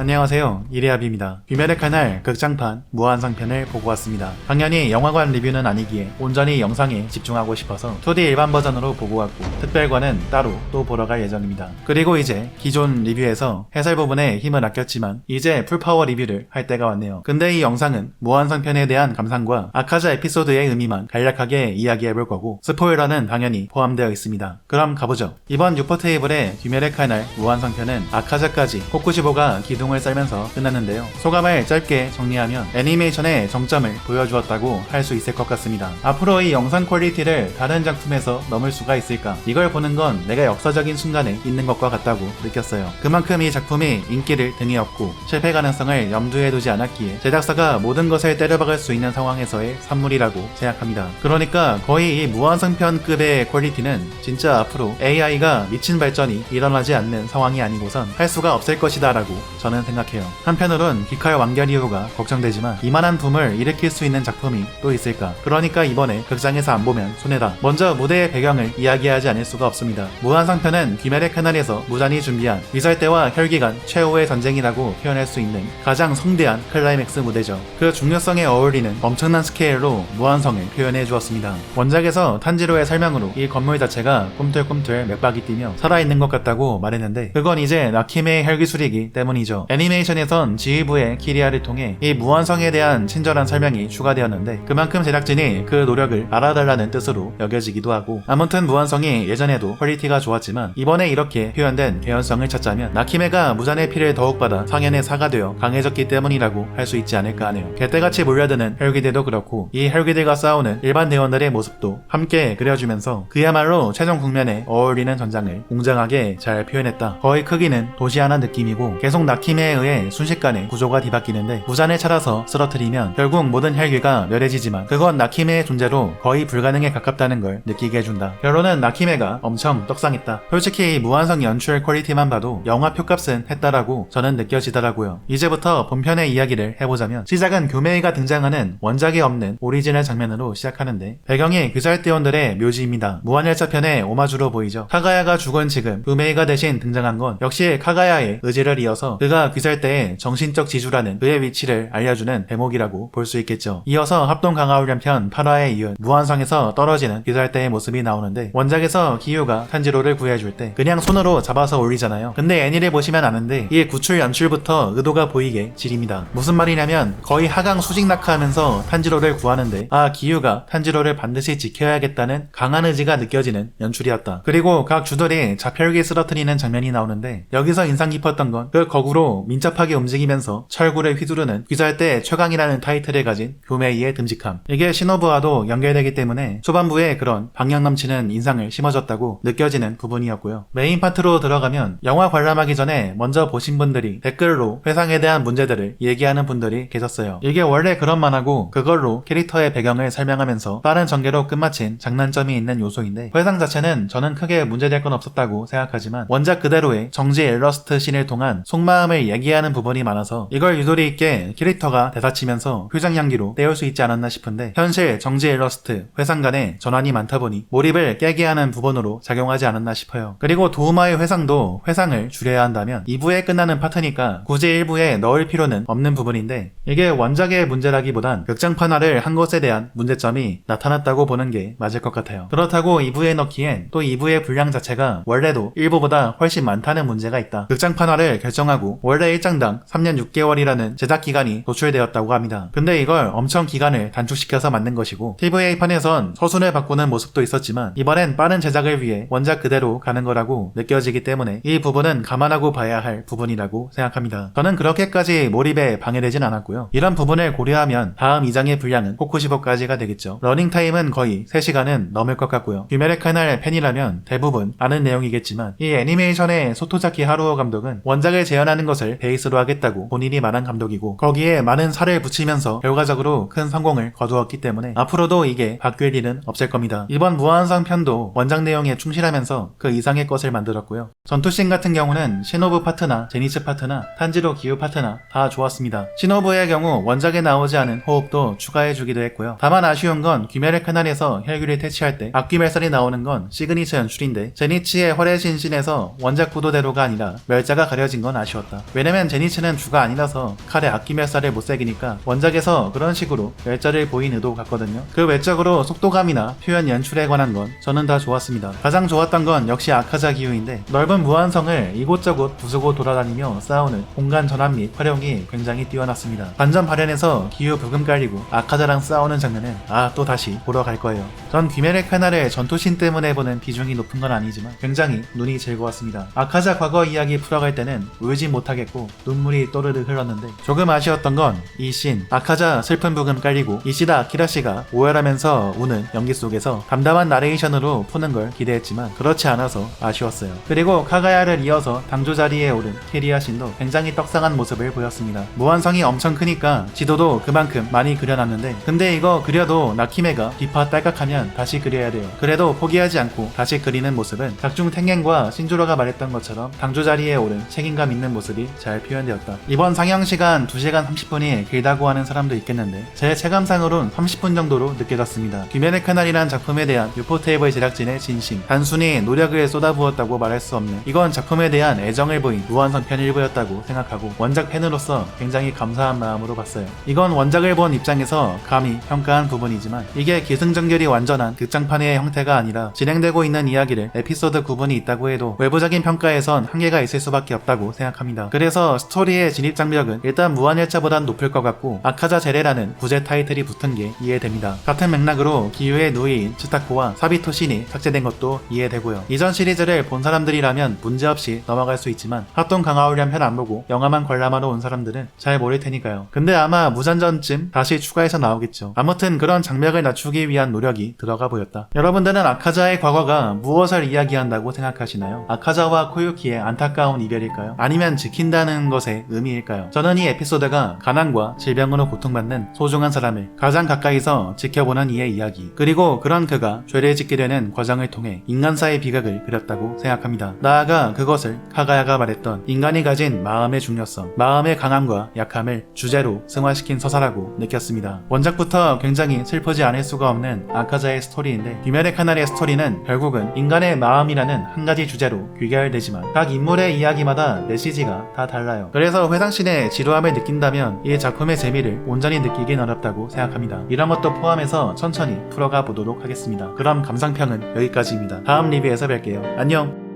안녕하세요. 이레아비입니다. 귀멸의 칼날 극장판 무한상편을 보고 왔습니다. 당연히 영화관 리뷰는 아니기에 온전히 영상에 집중하고 싶어서 2D 일반 버전으로 보고 왔고 특별관은 따로 또 보러 갈 예정입니다. 그리고 이제 기존 리뷰에서 해설 부분에 힘을 아꼈지만 이제 풀파워 리뷰를 할 때가 왔네요. 근데 이 영상은 무한상편에 대한 감상과 아카자 에피소드의 의미만 간략하게 이야기해볼 거고 스포일러는 당연히 포함되어 있습니다. 그럼 가보죠. 이번 6퍼 테이블의 귀멸의 칼날 무한상편은 아카자까지 코쿠시보가 기둥 을 썰면서 끝났는데요. 소감을 짧게 정리하면 애니메이션의 정점을 보여주었다고 할 수 있을 것 같습니다. 앞으로 이 영상 퀄리티를 다른 작품에서 넘을 수가 있을까? 이걸 보는 건 내가 역사적인 순간에 있는 것과 같다고 느꼈어요. 그만큼 이 작품이 인기를 등이었고 실패 가능성을 염두에 두지 않았기에 제작사가 모든 것을 때려박을 수 있는 상황에서의 산물이라고 생각합니다. 그러니까 거의 이 무한성편급의 퀄리티는 진짜 앞으로 AI가 미친 발전이 일어나지 않는 상황이 아니고선 할 수가 없을 것이다 라고 저는 생각해요. 한편으론 기칼 완결이후가 걱정되지만 이만한 붐을 일으킬 수 있는 작품이 또 있을까? 그러니까 이번에 극장에서 안 보면 손해다. 먼저 무대의 배경을 이야기하지 않을 수가 없습니다. 무한상편은 귀멸의 캐널에서 무단히 준비한 위설대와 혈기간 최후의 전쟁이라고 표현할 수 있는 가장 성대한 클라이맥스 무대죠. 그 중요성에 어울리는 엄청난 스케일로 무한성을 표현해 주었습니다. 원작에서 탄지로의 설명으로 이 건물 자체가 꿈틀꿈틀 맥박이 뛰며 살아있는 것 같다고 말했는데 그건 이제 나킴의 혈기술이기 때문이죠. 애니메이션에선 지휘부의 키리아를 통해 이 무한성에 대한 친절한 설명이 추가되었는데 그만큼 제작진이 그 노력을 알아달라는 뜻으로 여겨지기도 하고 아무튼 무한성이 예전에도 퀄리티가 좋았지만 이번에 이렇게 표현된 개연성을 찾자면 나키메가 무잔의 피를 더욱 받아 상현의 사가 되어 강해졌기 때문이라고 할 수 있지 않을까 하네요. 개떼같이 몰려드는 혈기들도 그렇고 이 혈기들과 싸우는 일반 대원들의 모습도 함께 그려주면서 그야말로 최종 국면에 어울리는 전장을 웅장하게 잘 표현했다. 거의 크기는 도시 하나 느낌이고 계속 나키 메에 의해 순식간에 구조가 뒤바뀌는데 무잔을 찾아서 쓰러뜨리면 결국 모든 혈기가 멸해지지만 그건 나키메의 존재로 거의 불가능에 가깝다는 걸 느끼게 해준다. 결론은 나키메가 엄청 떡상했다. 솔직히 이 무한성 연출 퀄리티만 봐도 영화 표값은 했다라고 저는 느껴지더라고요. 이제부터 본편의 이야기를 해보자면 시작은 교메이가 등장하는 원작이 없는 오리지널 장면으로 시작하는데 배경이 귀살대원들의 묘지입니다. 무한열차 편의 오마주로 보이죠. 카가야가 죽은 지금 교메이가 대신 등장한 건 역시 카가야의 의지를 이어서 그가 귀살대의 정신적 지주라는 그의 위치를 알려주는 대목이라고 볼 수 있겠죠. 이어서 합동 강화훈련 편 8화에 이은 무한성에서 떨어지는 귀살대의 모습이 나오는데 원작에서 기유가 탄지로를 구해줄 때 그냥 손으로 잡아서 올리잖아요. 근데 애니를 보시면 아는데 이 구출 연출부터 의도가 보이게 지립니다. 무슨 말이냐면 거의 하강 수직 낙하하면서 탄지로를 구하는데 아 기유가 탄지로를 반드시 지켜야겠다는 강한 의지가 느껴지는 연출이었다. 그리고 각 주들이 자펠기 쓰러뜨리는 장면이 나오는데 여기서 인상 깊었던 건 그 거구로 민첩하게 움직이면서 철구를 휘두르는 귀살대 최강이라는 타이틀을 가진 교메이의 듬직함. 이게 시노부와도 연결되기 때문에 초반부에 그런 방향 넘치는 인상을 심어줬다고 느껴지는 부분이었고요. 메인 파트로 들어가면 영화 관람하기 전에 먼저 보신 분들이 댓글로 회상에 대한 문제들을 얘기하는 분들이 계셨어요. 이게 원래 그런 만하고 그걸로 캐릭터의 배경을 설명하면서 빠른 전개로 끝마친 장단점이 있는 요소인데 회상 자체는 저는 크게 문제될 건 없었다고 생각하지만 원작 그대로의 정지 일러스트 씬을 통한 속마음을 얘기하는 부분이 많아서 이걸 유도리 있게 캐릭터가 대사치면서 표정 향기로 때울 수 있지 않았나 싶은데 현실 정지 일러스트 회상 간에 전환이 많다 보니 몰입을 깨게 하는 부분으로 작용하지 않았나 싶어요. 그리고 도우마의 회상도 회상을 줄여야 한다면 2부에 끝나는 파트니까 굳이 1부에 넣을 필요는 없는 부분인데 이게 원작의 문제라기보단 극장판화를 한 것에 대한 문제점이 나타났다고 보는 게 맞을 것 같아요. 그렇다고 2부에 넣기엔 또 2부의 분량 자체가 원래도 1부보다 훨씬 많다는 문제가 있다. 극장판화를 결정하고 원래 1장당 3년 6개월이라는 제작 기간이 도출되었다고 합니다. 근데 이걸 엄청 기간을 단축시켜서 만든 것이고 TVA판에선 서순을 바꾸는 모습도 있었지만 이번엔 빠른 제작을 위해 원작 그대로 가는 거라고 느껴지기 때문에 이 부분은 감안하고 봐야 할 부분이라고 생각합니다. 저는 그렇게까지 몰입에 방해되진 않았고요. 이런 부분을 고려하면 다음 2장의 분량은 코쿠시보까지가 되겠죠. 러닝타임은 거의 3시간은 넘을 것 같고요. 규메레 카날 팬이라면 대부분 아는 내용이겠지만 이 애니메이션의 소토자키 하루오 감독은 원작을 재현하는 것을 베이스로 하겠다고 본인이 말한 감독이고 거기에 많은 살을 붙이면서 결과적으로 큰 성공을 거두었기 때문에 앞으로도 이게 바뀔 일은 없을 겁니다. 이번 무한성 편도 원작 내용에 충실하면서 그 이상의 것을 만들었고요. 전투씬 같은 경우는 시노부 파트나 제니스 파트나 탄지로 기후 파트나 다 좋았습니다. 시노부의 경우 원작에 나오지 않은 호흡도 추가해주기도 했고요. 다만 아쉬운 건 귀멸의 카날에서 혈귀를 퇴치할 때 악귀멸살이 나오는 건 시그니처 연출인데 제니치의 활의 신신에서 원작 구도대로가 아니라 멸자가 가려진 건 아쉬웠다. 왜냐면 제니츠는 주가 아니라서 칼에 악기멸살을 못 새기니까 원작에서 그런 식으로 열자를 보인 의도 같거든요. 그 외적으로 속도감이나 표현 연출에 관한 건 저는 다 좋았습니다. 가장 좋았던 건 역시 아카자 기후인데 넓은 무한성을 이곳저곳 부수고 돌아다니며 싸우는 공간 전환 및 활용이 굉장히 뛰어났습니다. 반전 발현에서 기후 부금 깔리고 아카자랑 싸우는 장면은 아 또 다시 보러 갈 거예요. 전 귀멸의 칼날의 전투신 때문에 보는 비중이 높은 건 아니지만 굉장히 눈이 즐거웠습니다. 아카자 과거 이야기 풀어갈 때는 울지 못 하겠고 눈물이 또르르 흘렀는데 조금 아쉬웠던 건 이 씬 아카자 슬픈 부금 깔리고 이시다 아키라 씨가 오열하면서 우는 연기 속에서 담담한 나레이션으로 푸는 걸 기대했지만 그렇지 않아서 아쉬웠어요. 그리고 카가야를 이어서 당조 자리에 오른 케리아 신도 굉장히 떡상한 모습을 보였습니다. 무한성이 엄청 크니까 지도도 그만큼 많이 그려놨는데 근데 이거 그려도 나키메가 비파 딸깍하면 다시 그려야 돼요. 그래도 포기하지 않고 다시 그리는 모습은 작중 탱겐과 신조로가 말했던 것처럼 당조 자리에 오른 책임감 있는 모습이 잘 표현되었다. 이번 상영 시간 2시간 30분이 길다고 하는 사람도 있겠는데 제 체감상으론 30분 정도로 느껴졌습니다. 귀면의 카날이란 작품에 대한 유포테이블 제작진의 진심 단순히 노력을 쏟아부었다고 말할 수 없는 이건 작품에 대한 애정을 보인 무한성편 일부였다고 생각하고 원작 팬으로서 굉장히 감사한 마음으로 봤어요. 이건 원작을 본 입장에서 감히 평가한 부분이지만 이게 기승전결이 완전한 극장판의 형태가 아니라 진행되고 있는 이야기를 에피소드 구분이 있다고 해도 외부적인 평가에선 한계가 있을 수밖에 없다고 생각합니다. 그래서 스토리의 진입 장벽은 일단 무한열차보단 높을 것 같고 아카자 제레라는 부제 타이틀이 붙은 게 이해됩니다. 같은 맥락으로 기유의 누이인 츠타코와 사비토 신이 삭제된 것도 이해되고요. 이전 시리즈를 본 사람들이라면 문제없이 넘어갈 수 있지만 합동 강화훈련 편 안 보고 영화만 관람하러 온 사람들은 잘 모를 테니까요. 근데 아마 무전전쯤 다시 추가해서 나오겠죠. 아무튼 그런 장벽을 낮추기 위한 노력이 들어가 보였다. 여러분들은 아카자의 과거가 무엇을 이야기한다고 생각하시나요? 아카자와 코유키의 안타까운 이별일까요? 아니면 지 킨다는 것의 의미일까요? 저는 이 에피소드가 가난과 질병으로 고통받는 소중한 사람을 가장 가까이서 지켜보는 이의 이야기 그리고 그런 그가 죄를 짓게 되는 과정을 통해 인간사의 비극을 그렸다고 생각합니다. 나아가 그것을 카가야가 말했던 인간이 가진 마음의 중요성, 마음의 강함과 약함을 주제로 승화시킨 서사라고 느꼈습니다. 원작부터 굉장히 슬프지 않을 수가 없는 아카자의 스토리인데 귀멸의 카날의 스토리는 결국은 인간의 마음이라는 한 가지 주제로 귀결되지만 각 인물의 이야기마다 메시지가 다 달라요. 그래서 회상신의 지루함을 느낀다면 이 작품의 재미를 온전히 느끼긴 어렵다고 생각합니다. 이런 것도 포함해서 천천히 풀어가 보도록 하겠습니다. 그럼 감상평은 여기까지입니다. 다음 리뷰에서 뵐게요. 안녕!